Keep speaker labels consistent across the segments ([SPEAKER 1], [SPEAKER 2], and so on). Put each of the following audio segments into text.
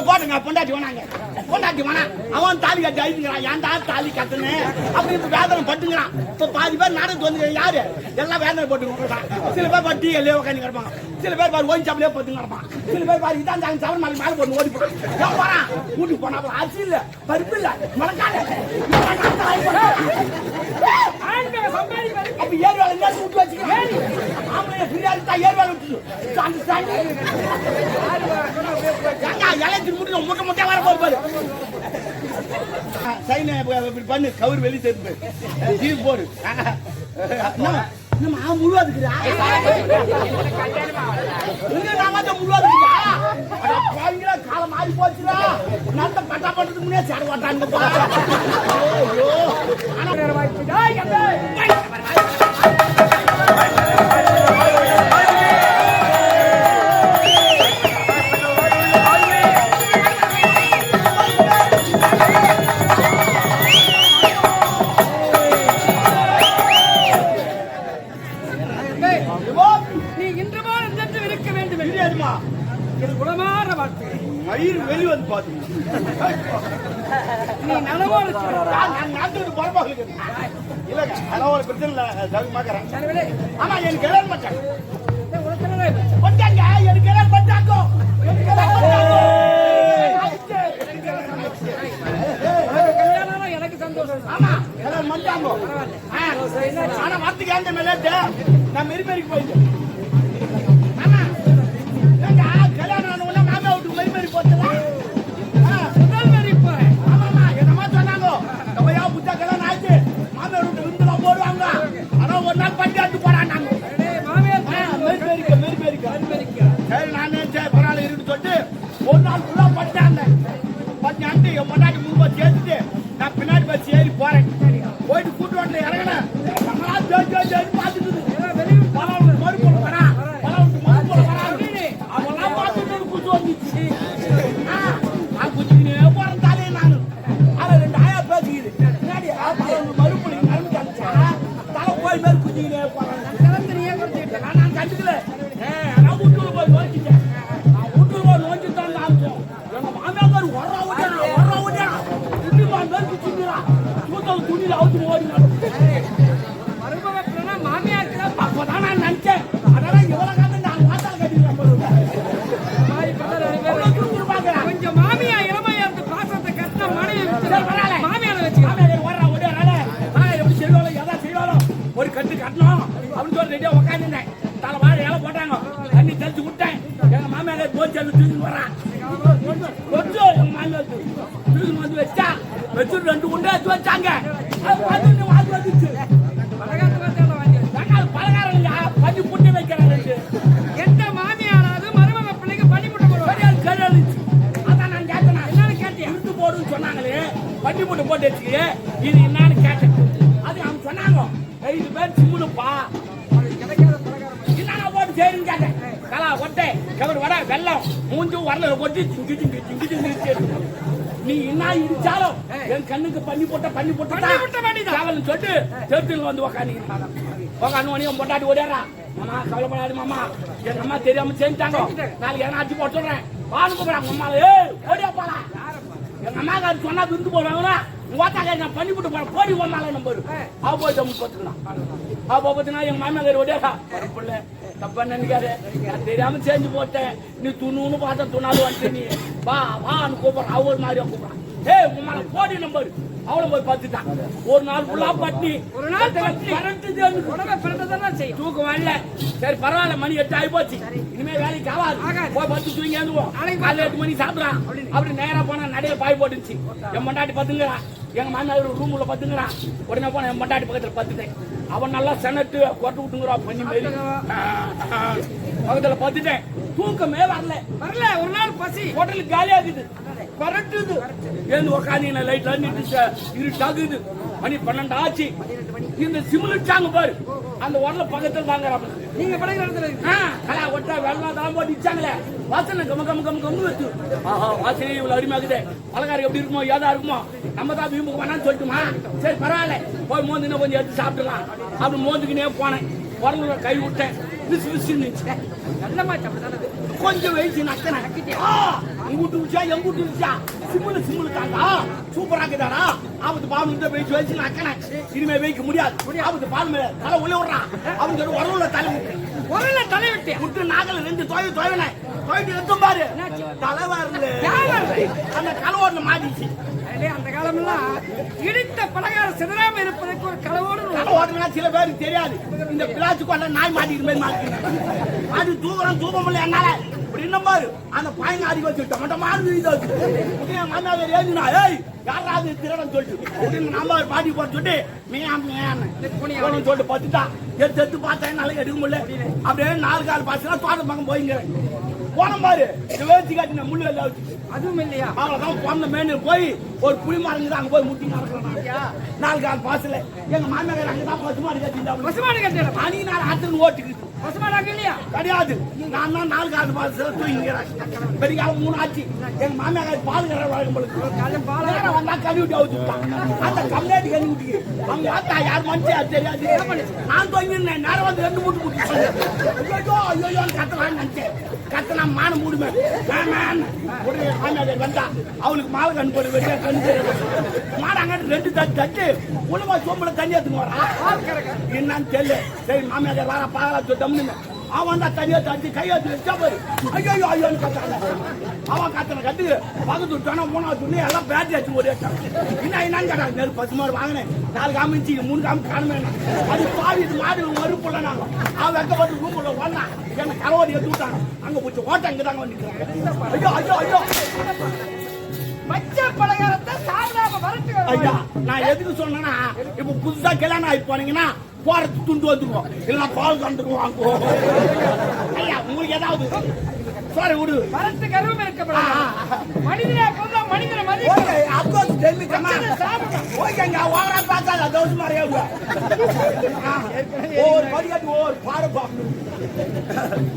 [SPEAKER 1] போட்டுங்க பொண்டாட்டி வேணாங்க பொண்டாட்டி வேணாம் அவன் தாலி கட்டி அழிஞ்சுக்கிறான் ஏன்டா தாலி கட்டுன்னு? அப்படி இப்ப வேதனை பட்டுங்கிறான். இப்ப பாதி பேர் நாடகத்து வந்து யாரு? எல்லாம் வேதனை போட்டு சில பேர் பாரு டீ எல்லையே உட்காந்து கிடப்பாங்க சில பேர் பாரு ஓய்ச்சி சாப்பிடே போட்டு கிடப்பான். சில பேர் பாரு இதான் தாங்க சவர மாலை மேலே போட்டு ஓடி போறான். போறான் வீட்டுக்கு போனா அப்புறம் அரிசி இல்ல? பருப்பு இல்ல?
[SPEAKER 2] சம்பாதிப்பது
[SPEAKER 1] அப்ப ஏர் வேலை விட்டு வச்சுக்கிறேன் ஆம்பளை ஃப்ரீயா இருந்தா ஏர் வேலை விட்டு பண்ணு கவுர் வெளியே சேர்த்து ஜீவு போடு. நம்ம முழுவாதுக்குறா முழுவாதுக்குறா காலம் மாறி போச்சுடா. நல்ல பட்டா பண்றதுக்கு முன்னே சேர மாட்டாங்க வார்த்தைக்கு ஏன் மேலேட்டு போயிட்டு நான் நான் கண்டுக்கல. கட்டு கட்டணும். அப்படின்னு சொல்லி ரெடியா உட்காந்துருந்தேன் தலை வாழை இலை போட்டாங்க. தண்ணி தெளிச்சு விட்டேன். எங்க மாமியார் போச்சு தூக்கி வர்றான் கொஞ்சம் எங்க மாமியார் தூக்கி வந்து வச்சா. வச்சு ரெண்டு குண்டே எடுத்து வச்சாங்க. போட்டு சரின்னு கேட்டேன் கலா ஒட்டை கவர் வட வெள்ளம் மூஞ்சும் வரல கொட்டி சிங்கி சிங்கி சிங்கி சிங்கி. நீ என்ன இடிச்சாலும் என் கண்ணுக்கு பண்ணி போட்ட பண்ணி போட்டு. காவல்னு சொல்லிட்டு சேர்த்துல வந்து உக்காந்து உக்காந்து உடனே உன் பொண்டாட்டி ஓடியாரா மாமா கவலைப்படாது மாமா. எங்க அம்மா தெரியாம செஞ்சுட்டாங்க. நாளைக்கு எதனா அடிச்சு போட்டு சொல்றேன். வான்னு கூப்பிடுறாங்க. அம்மா ஏய் ஓடியா போலாம். எங்க அம்மா காரு சொன்னா விருந்து போடுவாங்கன்னா நான் பண்ணி போட்டு போறேன். போடி ஒன்னால நம்பரு அவ போய் தம்பி போத்துக்கலாம் அவ போத்துனா எங்க மாமா காரு ஓடியாக்கா பிள்ளை. தப்பா நினைக்காரு நான் தெரியாம செஞ்சு போட்டேன். நீ துணுன்னு பார்த்தா துணாது வந்துட்டு நீ வா வான்னு கூப்பிடுறான். அவ ஒரு மாதிரியா கூப்பிடுறான். ஏய் உமால போடி நம்பர் அவளை போய் பார்த்துட்டான். ஒரு நாள் ஃபுல்லா பட்டி
[SPEAKER 2] ஒரு நாள் செய்யும்.
[SPEAKER 1] தூக்கம் வரல. சரி பரவாயில்ல மணி எட்டு ஆகி போச்சு. இனிமே வேலைக்கு ஆகாது. போய் பத்து தூங்கி எழுந்துவோம் காலைல எட்டு மணிக்கு சாப்பிடுறான். அப்படி நேரா போனா நடையில பாய் போட்டுச்சு என் பொண்டாட்டி பத்துங்கிறா எங்க மாமியார் ரூம்ல பத்துங்கிறா உடனே போன என் பொண்டாட்டி பக்கத்துல பத்துட்டேன் அவன் நல்லா செனட்டு கொட்டு விட்டுங்கிறா பண்ணி மாரி. பக்கத்துல பத்துட்டேன் தூக்கமே வரல.
[SPEAKER 2] வரல ஒரு நாள் பசி.
[SPEAKER 1] ஹோட்டலுக்கு காலியாகுது பரட்டுது ஏந்து உக்காந்து லைட்ல நின்று இருட்டாகுது. மணி பன்னெண்டு ஆச்சு. இந்த சிமிலிட்டாங்க பாரு. அந்த உரல பக்கத்துல வாங்குறாங்க
[SPEAKER 2] நீங்க படைக்கிற இடத்துல
[SPEAKER 1] கலா ஒட்டா வெள்ளம் தான் போட்டு இச்சாங்களே வாசனை கம கம கம கம்மு வச்சு. ஆஹா வாசனை இவ்வளவு அருமையாகுது பலகாரம் எப்படி இருக்குமோ ஏதா இருக்குமோ நம்ம தான் வீம்புக்கு வேணாம்னு சொல்லட்டுமா? சரி பரவாயில்ல. போய் மோந்துனா கொஞ்சம் எடுத்து சாப்பிடலாம் அப்படி மோந்துக்கினே போனேன். உரல கை விட்டேன். விசு விசுன்னு
[SPEAKER 2] நல்ல மாச்சு அப்படித்தானே
[SPEAKER 1] கொஞ்சம் வயசு நக்கன உங்கூட்டு இருந்துச்சா எங்கூட்டு இருந்துச்சா சிம்முல சிம்முல தாண்டா. சூப்பரா இருக்குதாடா. ஆபத்து பால் இந்த போய் வச்சு நக்கன இனிமே வைக்க முடியாது. ஆபத்து பால் மேல தலை உள்ள விடுறான் அவன் சொல்லி உரவுல தலை விட்டு.
[SPEAKER 2] உரல தலை விட்டியா
[SPEAKER 1] விட்டு நாகல ரெண்டு தொய்வு தொய்வின தொய்விட்டு எடுத்தும் பாரு. தலை வரல.
[SPEAKER 2] யார் வரல?
[SPEAKER 1] அந்த கலவோட மாட்டிச்சு
[SPEAKER 2] அந்த காலமெல்லாம் இடித்த பலகாரம் சிதறாம இருப்பதற்கு ஒரு கலவோடு
[SPEAKER 1] கலை ஓட்டுனா சில பேருக்கு தெரியாது. இந்த பிளாச்சு கொள்ள நாய் மாட்டிக்கிற மாதிரி மாட்டிக்கிறேன் அது தூக்குறோம் தூக்க முடியல என்னால. இப்படி இன்னும் பாரு. அந்த பாயங்க அடி வச்சு டொமட்ட மாதிரி இதாச்சு என் மாமியார் ஏஞ்சினா ஏய் யாராவது திருடன் சொல்லிட்டு. நம்ம ஒரு பாட்டி போட்டு சொல்லிட்டு மியாம் மியான்னு சொல்லிட்டு பார்த்துட்டா எடுத்து எடுத்து பார்த்தா என்னால எடுக்க முடியல. அப்படியே நாலு கால் பாசுனா தோட்ட பக்கம் போயிங்க. போன பாரு. வேச்சி காட்டின முள்ளு எல்லாம் வச்சு.
[SPEAKER 2] அதுவும் இல்லையா?
[SPEAKER 1] அவ்வளவுதான் போன மேனு போய் ஒரு புளி மரங்க அங்க போய் முட்டி நடக்கிறேன் நாலு கால் பாசல. எங்க மாமியார் அங்கதான் பசு மாடு கட்டிட்டு
[SPEAKER 2] பசுமாடு கட்டிடலாம்
[SPEAKER 1] அன்னைக்கு நான் ஆத்துக்கு ஓட்டுக்கு.
[SPEAKER 2] பசுமாடு அங்க இல்லையா?
[SPEAKER 1] கிடையாது. நான் தான் நாலு கால் பாசல தூங்கிக்கிறேன் பெரிய காலம் மூணு ஆச்சு. எங்க மாமியார் பால் கரை வழக்கம்
[SPEAKER 2] பால்
[SPEAKER 1] வந்தா கழுவி விட்டு. அவுத்துட்டான் அந்த கம்ப்ளைண்ட் கழுவி விட்டு அவங்க ஆத்தா யார் மனுஷன் அது தெரியாது. நான் தொங்கிருந்தேன் நேரம் வந்து ரெண்டு மூட்டு மூட்டு ஐயோ ஐயோ கத்தலான்னு நினைச்சேன். கத்தனா மான மூடுமே. உடனே மாமியார் வந்தா அவளுக்கு மாலை கண் போடு வெளியே கண் மாடாங்க ரெண்டு தட்டு தட்டு. உணவா சோம்பல தண்ணி எடுத்துன்னு வரா என்னன்னு தெரியல. சரி மாமியார் வாரா பாகலா தம்னு அவன் தான் தனியா தட்டி கையாத்தி வச்சா பாரு ஐயோ ஐயோன்னு கத்தாங்க அவன் கத்தனை கத்துக்கு பக்கத்து விட்டானா மூணாவது துணி எல்லாம் பேட்டரி வச்சு ஒரே என்ன என்னன்னு கேட்டாங்க நெல் பசு மாடு வாங்கினேன். நாலு காமிச்சு மூணு காமி காணுமே அது பாவி இது மாடு நாங்க. அவன் வெக்கப்பட்டு ரூமுள்ள வந்தான் என்ன கலவாடி எடுத்து விட்டாங்க. அங்க போச்சு ஓட்ட அங்க தாங்க வந்துக்கிறாங்க ஐயோ ஐயோ ஐயோ.
[SPEAKER 2] பச்சை பலகாரத்தை சாப்பிடாம வரட்டு
[SPEAKER 1] ஐயா நான் எதுக்கு சொன்னேன்னா இப்ப புதுசா கல்யாணம் ஆகி போனீங்கன்னா போறது துண்டு வந்துருவோம். இல்லைன்னா பால் கண்டுருவோம் ஐயா உங்களுக்கு ஏதாவது? சாரி விடு.
[SPEAKER 2] வரட்டு கருவம் இருக்கப்படாது. மனிதனா கொண்டா மனிதனை மதி
[SPEAKER 1] okay of course tell me come. ஓகேங்க ஓவரா பார்த்தால தோசை மாதிரி ஓர் படிக்கட்டு ஓர் பாடு பாப்பு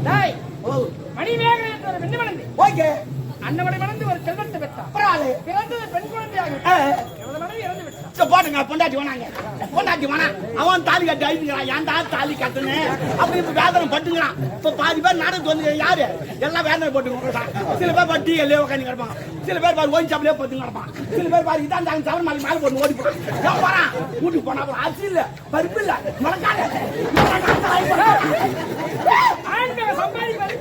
[SPEAKER 2] டேய்
[SPEAKER 1] ஓ.
[SPEAKER 2] மணிமேகலை என்ற ஒரு பெண்ணு மணந்து
[SPEAKER 1] ஓகே.
[SPEAKER 2] அன்னவனை மணந்து ஒரு செல்வத்தை பெற்றான். பிறந்தது பெண் குழந்தையாக. மனைவி இறந்து விட்டான்.
[SPEAKER 1] போட்டுங்க பொண்டாட்டி வேணாங்க பொண்டாட்டி வேணாம் அவன் தாலி கட்டி அழிஞ்சுக்கிறான். ஏன்டா தாலி கட்டுனேன்? அப்படி இப்போ வேதனை பட்டுங்கிறான் இப்போ பாதி பேர் நடந்து வந்து யாரு? எல்லாம் வேதனை போட்டுக்கிறான் சில பேர் பாரு டீ உட்காந்து கிடப்பான். சில பேர் பாரு ஓய்ச்சி அப்படியே பத்து கிடப்பான். சில பேர் பாரு இதான் தாங்க தவறு மாலி மேலே போட்டு ஓடி போறான். ஏன் போறான் வீட்டுக்கு போனா அப்புறம் அரிசி இல்லை பருப்பு இல்லை.
[SPEAKER 2] மழைக்கால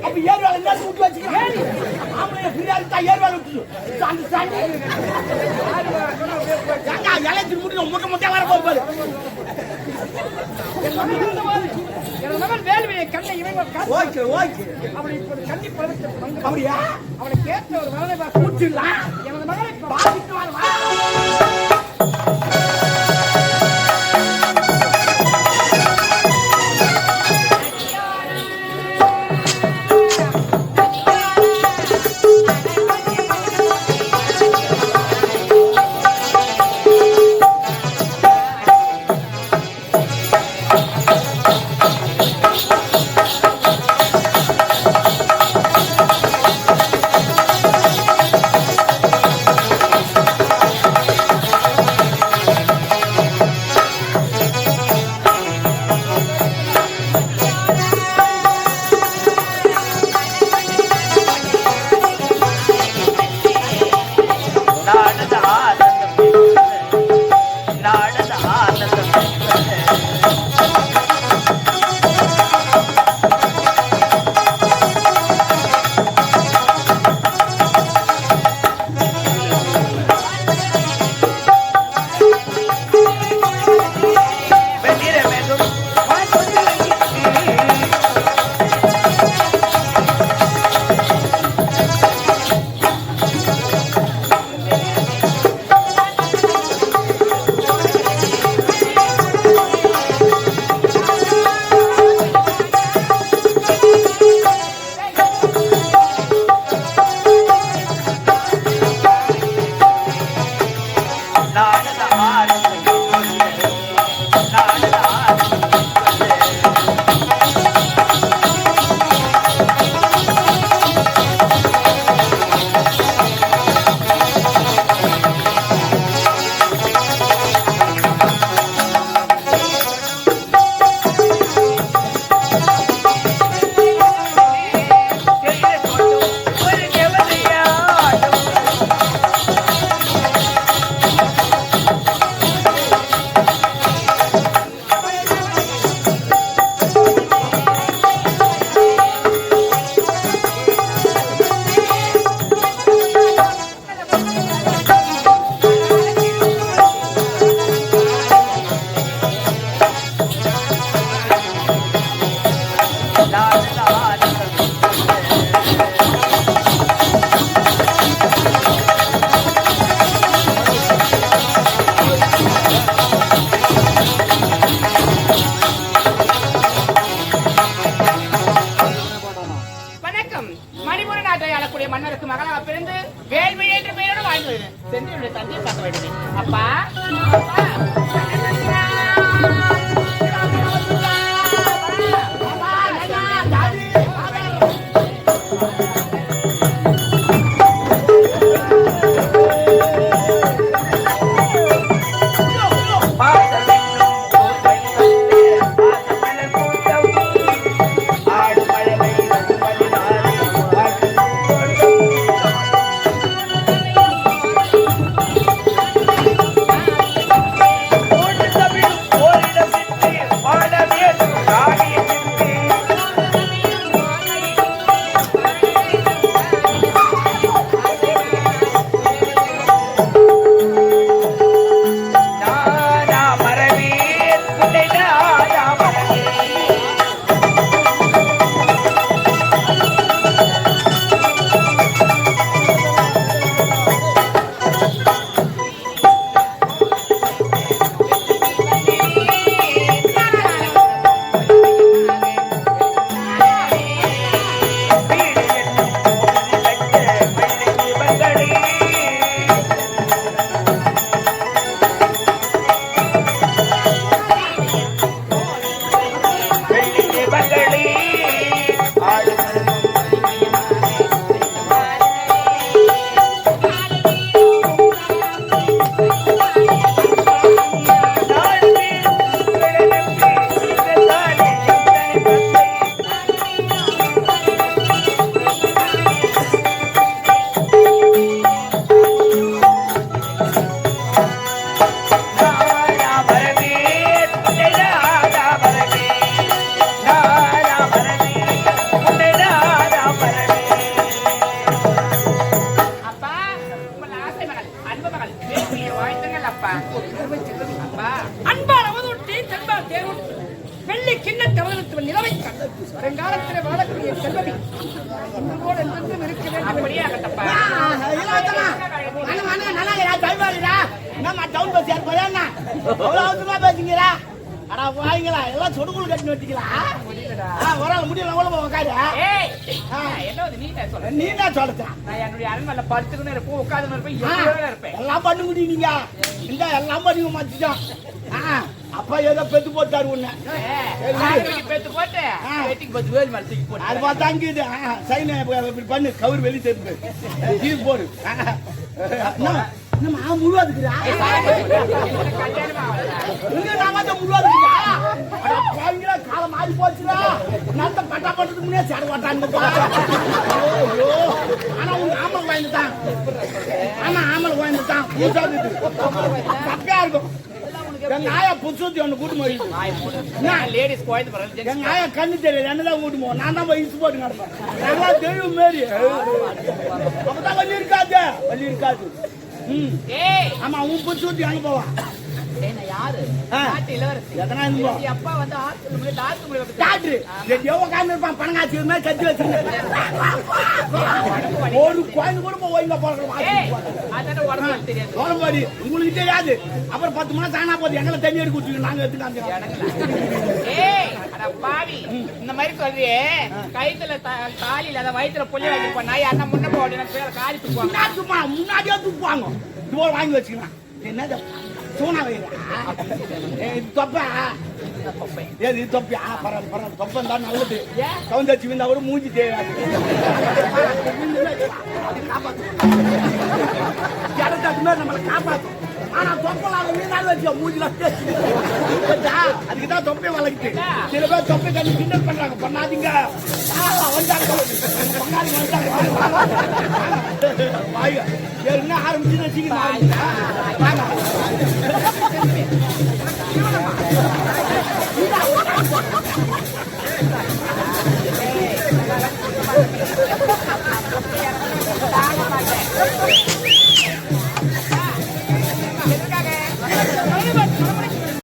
[SPEAKER 1] அப்ப ஏர் வேலை என்ன விட்டு வச்சுக்கிறேன். ஆம்பளை ஃப்ரீயா இருந்தா ஏர் வேலை விட்டுச்சு ஏங்க இலைச்சு முட்டு முட்டை முட்டையா வர போகுது
[SPEAKER 2] எனது மகன் வேலுவினை கண்ணை இவன் காத்து
[SPEAKER 1] ஓகே ஓகே
[SPEAKER 2] அவனை
[SPEAKER 1] அப்படியா?
[SPEAKER 2] அவனுக்கு ஏற்ற ஒரு வரதை உங்களோடு என்றென்றும் இருக்க வேண்டும்
[SPEAKER 3] அப்படியே ஆகட்டப்பா ஏய் என்ன வந்து நீ என்ன சொல்ற
[SPEAKER 1] நீ என்ன சொல்ற
[SPEAKER 3] நான் என்னுடைய அரண்மனையில படுத்துக்கணும் இருப்போம் உட்காந்து இருப்பேன் இருப்பேன்
[SPEAKER 1] எல்லாம் பண்ண முடியும் நீங்க இந்த எல்லாம் பண்ணி மாத்திட்டோம் ஆ, அப்பா ஏதோ பெத்து போட்டாரு உன்னை.
[SPEAKER 3] பேத்து போட்டு பத்து வேல் மேல தூக்கி போட்டு.
[SPEAKER 1] அது பார்த்தா அங்க இது. சைன இப்படி பண்ணு. கவுர் வெளியே தெரிஞ்சு இது போடு. ஆ, முழுவாதுக்குறா நாம முழுவாதுக்குறா பாவிங்களா காலம் மாறி போச்சுடா. நல்ல பட்டா பண்றதுக்கு முன்னே சேர மாட்டாங்கப்பா ஆனா உங்க ஆமல் வாங்கிட்டான் ஆமா ஆமல் வாங்கிட்டான் தப்பையா இருக்கும். எங்க ஆயா புதுசூத்தி ஒண்ணு கூட்டு
[SPEAKER 3] நாய் மூடு. நான் ladies குழந்தை பிறகு
[SPEAKER 1] எங்க கண்ணு தெரியல. என்னதான் கூட்டு போவோம். நான் தான் போய் இசு போட்டு கிடப்பேன். நல்லா தெய்வம் மாரி. அப்பதான் இருக்காது. வலி இருக்காது. ம். ஆமா உன் புதுசூத்தி அங்க
[SPEAKER 3] யாரு? அப்பா வந்து
[SPEAKER 1] பணங்காட்சி மாதிரி கத்தி வச்சிருந்தேன் ஒரு குழந்தை கூட
[SPEAKER 3] தெரியாது.
[SPEAKER 1] சோழம்பாடி உங்களுக்கு தெரியாது. அப்புறம் பத்து மாசம் ஆனா போது எங்களை தண்ணி எடுக்க கொடுத்துருங்க நாங்க எடுத்துக்காங்க
[SPEAKER 3] இந்த மாதிரி சொல்றியே. கைத்துல த- தாலி இல்லாத வயித்துல புள்ளி வாங்கிருப்ப நாய் அண்ணன் முன்ன போடு எனக்கு பேர காலி தூக்குவாங்க.
[SPEAKER 1] சும்மா முன்னாடியே தூக்குவாங்க. இதுவோ வாங்கி வச்சுக்கலாம். என்னது? சூனா வைரா இது தொப்பா ஏது இது தொப்பியா பரவாயில்ல பரவாயில்ல தொப்பம் தான் நல்லது
[SPEAKER 3] ஏன்?
[SPEAKER 1] கவுந்தச்சு விந்தா கூட மூஞ்சி தெரியாது இடத்தாட்டு மாதிரி நம்மளை காப்பாற்றும் ஆனா தொப்பலால மீனாலும் வச்சு மூஞ்சில அதுக்கு தான் தொப்பை வளர்க்குது சில பேர் தொப்பை கண்டு கிண்டல் பண்றாங்க பண்ணாதீங்க ஆ, வந்தாங்க பங்காளிங்க வந்தாங்க வாங்க, வாங்க. வாங்க. ஏற்கனவே ஆரம்பிச்சுன்னு வச்சுக்கிங்க Thank you.